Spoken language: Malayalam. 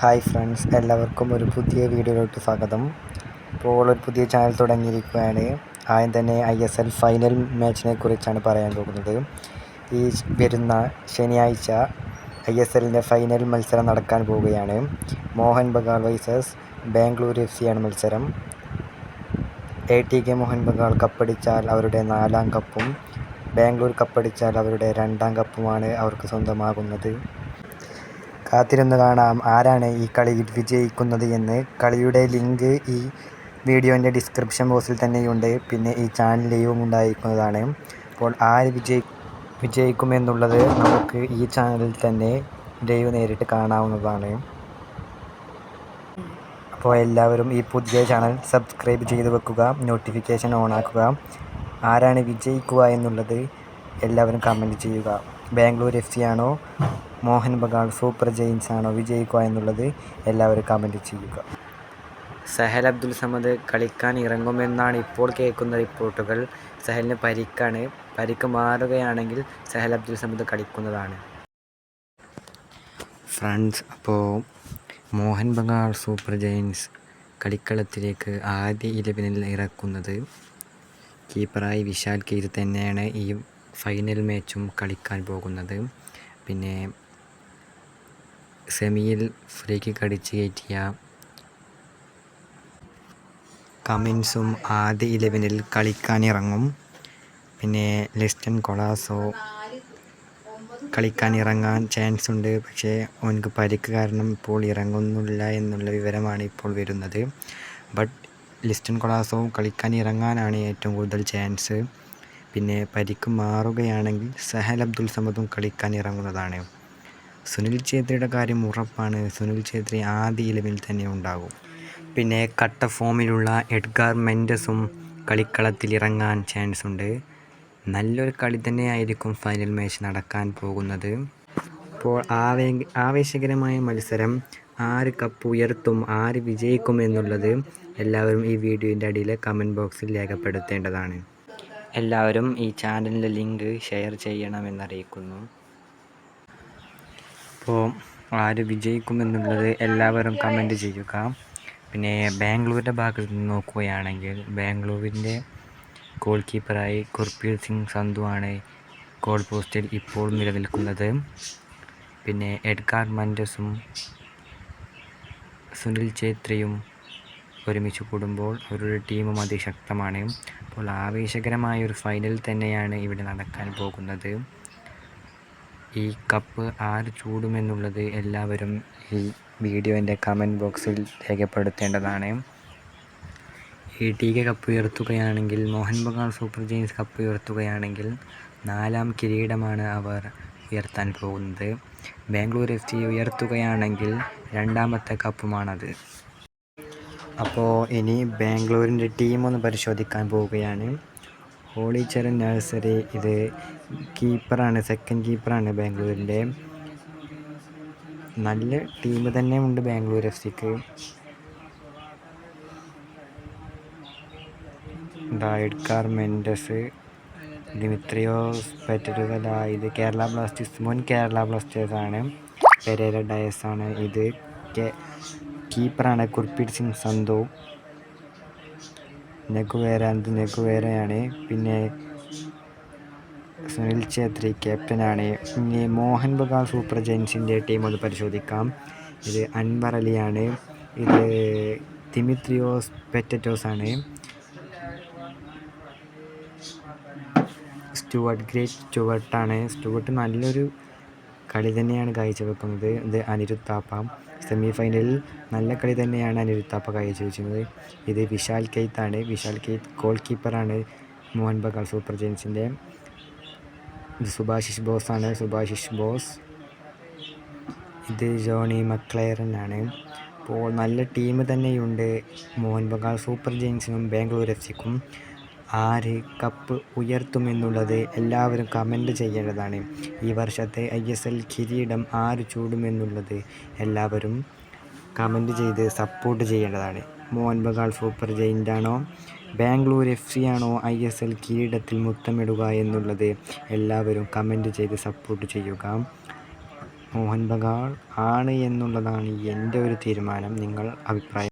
ഹായ് ഫ്രണ്ട്സ് എല്ലാവർക്കും ഒരു പുതിയ വീഡിയോയിലോട്ട് സ്വാഗതം. ഇപ്പോൾ ഒരു പുതിയ ചാനൽ തുടങ്ങിയിരിക്കുകയാണ്. ആദ്യം തന്നെ ഐ എസ് എൽ ഫൈനൽ മാച്ചിനെ കുറിച്ചാണ് പറയാൻ പോകുന്നത്. ഈ വരുന്ന ശനിയാഴ്ച ഐ എസ് എല്ലിന്റെ ഫൈനൽ മത്സരം നടക്കാൻ പോവുകയാണ്. മോഹൻ ബഗാൾ വൈസസ് ബാംഗ്ലൂർ എഫ് സിയാണ് മത്സരം. A T K Mohun Bagan കപ്പടിച്ചാൽ അവരുടെ നാലാം കപ്പും ബാംഗ്ലൂർ കപ്പടിച്ചാൽ അവരുടെ രണ്ടാം കപ്പുമാണ് അവർക്ക് സ്വന്തമാകുന്നത്. കാത്തിരുന്ന് കാണാം. ആരാണ് ഈ കളി വിജയിക്കുന്നത് എന്ന്. കളിയുടെ ലിങ്ക് ഈ വീഡിയോന്റെ ഡിസ്ക്രിപ്ഷൻ ബോക്സിൽ തന്നെയുണ്ട്. പിന്നെ ഈ ചാനലിലെയും ഉണ്ടായിരിക്കുന്നതാണ്. അപ്പോൾ ആര് വിജയി വിജയിക്കുമെന്നുള്ളത് നമുക്ക് ഈ ചാനലിൽ തന്നെ ലൈവ് നേരിട്ട് കാണാവുന്നതാണ്. അപ്പോൾ എല്ലാവരും ഈ പുതിയ ചാനൽ സബ്സ്ക്രൈബ് ചെയ്ത് വെക്കുക നോട്ടിഫിക്കേഷൻ ഓൺ ആക്കുക ആരാണ് വിജയിക്കുക എന്നുള്ളത് എല്ലാവരും കമന്റ് ചെയ്യുക. ബാംഗ്ലൂർ എഫ് സി ആണോ? മോഹൻ ബഗാൾ സൂപ്പർ ജെയിൻസ് ആണോ വിജയിക്കുക എന്നുള്ളത് എല്ലാവരും കമന്റ് ചെയ്യുക. സഹൽ അബ്ദുൽ സമദ് കളിക്കാൻ ഇറങ്ങുമെന്നാണ് ഇപ്പോൾ കേൾക്കുന്ന റിപ്പോർട്ടുകൾ. സഹലിന് പരിക്കാണ് പരിക്ക് മാറുകയാണെങ്കിൽ സഹൽ അബ്ദുൽ സമദ് കളിക്കുന്നതാണ്. ഫ്രണ്ട്സ് അപ്പോൾ മോഹൻ ബഗാൾ സൂപ്പർ ജെയിൻസ് കളിക്കളത്തിലേക്ക് ആദ്യ ഇലവനിൽ ഇറക്കുന്നത് കീപ്പറായി വിശാൽ കീർ തന്നെയാണ് ഈ ഫൈനൽ മാച്ചും കളിക്കാൻ പോകുന്നത്. പിന്നെ സെമിയിൽ ഫ്രീ കിക്ക് അടിച്ച് കയറ്റിയ കമിൻസും ആദ്യ ഇലവനിൽ കളിക്കാനിറങ്ങും. പിന്നെ ലിസ്റ്റൻ കൊളാസോ കളിക്കാനിറങ്ങാൻ ചാൻസ് ഉണ്ട് പക്ഷേ അവനക്ക് പരിക്ക് കാരണം ഇപ്പോൾ ഇറങ്ങുന്നില്ല എന്നുള്ള വിവരമാണ് ഇപ്പോൾ വരുന്നത്. ബട്ട് ലിസ്റ്റൻ കൊളാസോ കളിക്കാൻ ഇറങ്ങാനാണ് ഏറ്റവും കൂടുതൽ ചാൻസ്. പിന്നെ പരിക്ക് മാറുകയാണെങ്കിൽ സഹൽ അബ്ദുൽ സമദും കളിക്കാൻ ഇറങ്ങുന്നതാണ് സുനിൽ ഛേത്രിയുടെ കാര്യം ഉറപ്പാണ്. സുനിൽ ഛേത്രി ആദ്യ ഇലവിൽ തന്നെ ഉണ്ടാകും. പിന്നെ കട്ട ഫോമിലുള്ള എഡ്ഗാർ മെൻഡസും കളിക്കളത്തിൽ ഇറങ്ങാൻ ചാൻസ് ഉണ്ട്. നല്ലൊരു കളി തന്നെയായിരിക്കും ഫൈനൽ മാച്ച് നടക്കാൻ പോകുന്നത്. അപ്പോൾ ആവേ ആവേശകരമായ മത്സരം ആര് കപ്പ് ഉയർത്തും ആര് വിജയിക്കും എന്നുള്ളത് എല്ലാവരും ഈ വീഡിയോന്റെ അടിയിൽ കമന്റ് ബോക്സിൽ രേഖപ്പെടുത്തേണ്ടതാണ്. എല്ലാവരും ഈ ചാനലിന്റെ ലിങ്ക് ഷെയർ ചെയ്യണമെന്നറിയിക്കുന്നു അപ്പോൾ ആര് വിജയിക്കുമെന്നുള്ളത് എല്ലാവരും കമന്റ് ചെയ്യുക. പിന്നെ ബാംഗ്ലൂരിന്റെ ഭാഗത്ത് നിന്ന് നോക്കുകയാണെങ്കിൽ ബാംഗ്ലൂരിന്റെ ഗോൾ കീപ്പറായി ഗുർപ്രീത് സിംഗ് സന്ധു ആണ് ഗോൾ പോസ്റ്റിൽ ഇപ്പോൾ നിലനിൽക്കുന്നത്. പിന്നെ എഡ്ഗാർ മൻഡസും സുനിൽ ഛേത്രിയും ഒരുമിച്ച് കൂടുമ്പോൾ അവരുടെ ടീമും അതിശക്തമാണ്. അപ്പോൾ ആവേശകരമായ ഒരു ഫൈനൽ തന്നെയാണ് ഇവിടെ നടക്കാൻ പോകുന്നത്. ഈ കപ്പ് ആര് ചൂടുമെന്നുള്ളത് എല്ലാവരും ഈ വീഡിയോന്റെ കമന്റ് ബോക്സിൽ രേഖപ്പെടുത്തേണ്ടതാണ്. ഈ ടി കെ കപ്പ് ഉയർത്തുകയാണെങ്കിൽ Mohun Bagan super giants cup ഉയർത്തുകയാണെങ്കിൽ നാലാം കിരീടമാണ് അവർ ഉയർത്താൻ പോകുന്നത്. ബാംഗ്ലൂർ എഫ് സി ഉയർത്തുകയാണെങ്കിൽ രണ്ടാമത്തെ കപ്പുമാണത്. അപ്പോൾ ഇനി ബാംഗ്ലൂരിന്റെ ടീമൊന്ന് പരിശോധിക്കാൻ പോവുകയാണ്. ഹോളിച്ചരൻ നഴ്സറി. ഇത് കീപ്പറാണ് സെക്കൻഡ് കീപ്പറാണ് ബാംഗ്ലൂരിന്റെ. നല്ല ടീം തന്നെ ഉണ്ട് ബാംഗ്ലൂർ എഫ് സിക്ക്. ഡായിഡ്കാർ മെൻഡസ് ഡിമിത്രിയോസ് പെറ്ററുകല ഇത് കേരള ബ്ലാസ്റ്റേഴ്സ് മുൻ കേരള ബ്ലാസ്റ്റേഴ്സാണ്. പെരേര ആണ് ഇത്. കീപ്പറാണ് കുർപ്പീർ സിംഗ് സന്ധു നെഗുവേര എന്ത് നെഗുവേരയാണ് പിന്നെ സുനിൽ ഛേത്രി ക്യാപ്റ്റനാണ്. ഇനി മോഹൻ ബഗാൾ സൂപ്പർ ജെയിൻസിന്റെ ടീം ഒന്ന് പരിശോധിക്കാം. ഇത് അൻവർ അലിയാണ്. ഇത് തിമിത്രിയോസ് പെറ്ററ്റോസ് ആണ് സ്റ്റുവർട്ട് ഗ്രേറ്റ് സ്റ്റുവർട്ടാണ്. സ്റ്റുവർട്ട് നല്ലൊരു കളി തന്നെയാണ് കാഴ്ചവെക്കുന്നത്. ഇത് അനിരുത്താപ്പ സെമി ഫൈനലിൽ നല്ല കളി തന്നെയാണ് അനിരുത്താപ്പ കാഴ്ചവെച്ചിരുന്നത്. ഇത് വിശാൽ കെയ്ത്താണ് വിശാൽ കെയ്ത്ത് ഗോൾ കീപ്പറാണ് മോഹൻ ബഗാൾ സൂപ്പർ ജെയിൻസിന്റെ സുഭാഷിഷ് ബോസ് ആണ്. സുഭാഷിഷ് ബോസ്. ഇത് ജോണി മക്ലെയറൻ ആണ്. അപ്പോൾ നല്ല ടീം തന്നെയുണ്ട് മോഹൻ ബഗാൾ സൂപ്പർ ജെയിൻസിനും ബാംഗ്ലൂർ എഫ് സിക്കും ആര് കപ്പ് ഉയർത്തുമെന്നുള്ളത് എല്ലാവരും കമന്റ് ചെയ്യേണ്ടതാണ്. ഈ വർഷത്തെ ഐ എസ് എൽ കിരീടം ആര് ചൂടുമെന്നുള്ളത് എല്ലാവരും കമന്റ് ചെയ്ത് സപ്പോർട്ട് ചെയ്യേണ്ടതാണ്. മോഹൻ ബഗാൾ സൂപ്പർ ജയിന്റാണോ ബാംഗ്ലൂർ എഫ് സി ആണോ ഐ എസ് എൽ കിരീടത്തിൽ മുത്തമിടുക എന്നുള്ളത് എല്ലാവരും കമന്റ് ചെയ്ത് സപ്പോർട്ട് ചെയ്യുക. മോഹൻ ബഗാൾ ആണ് എന്നുള്ളതാണ് എന്റെ ഒരു തീരുമാനം. നിങ്ങൾ അഭിപ്രായം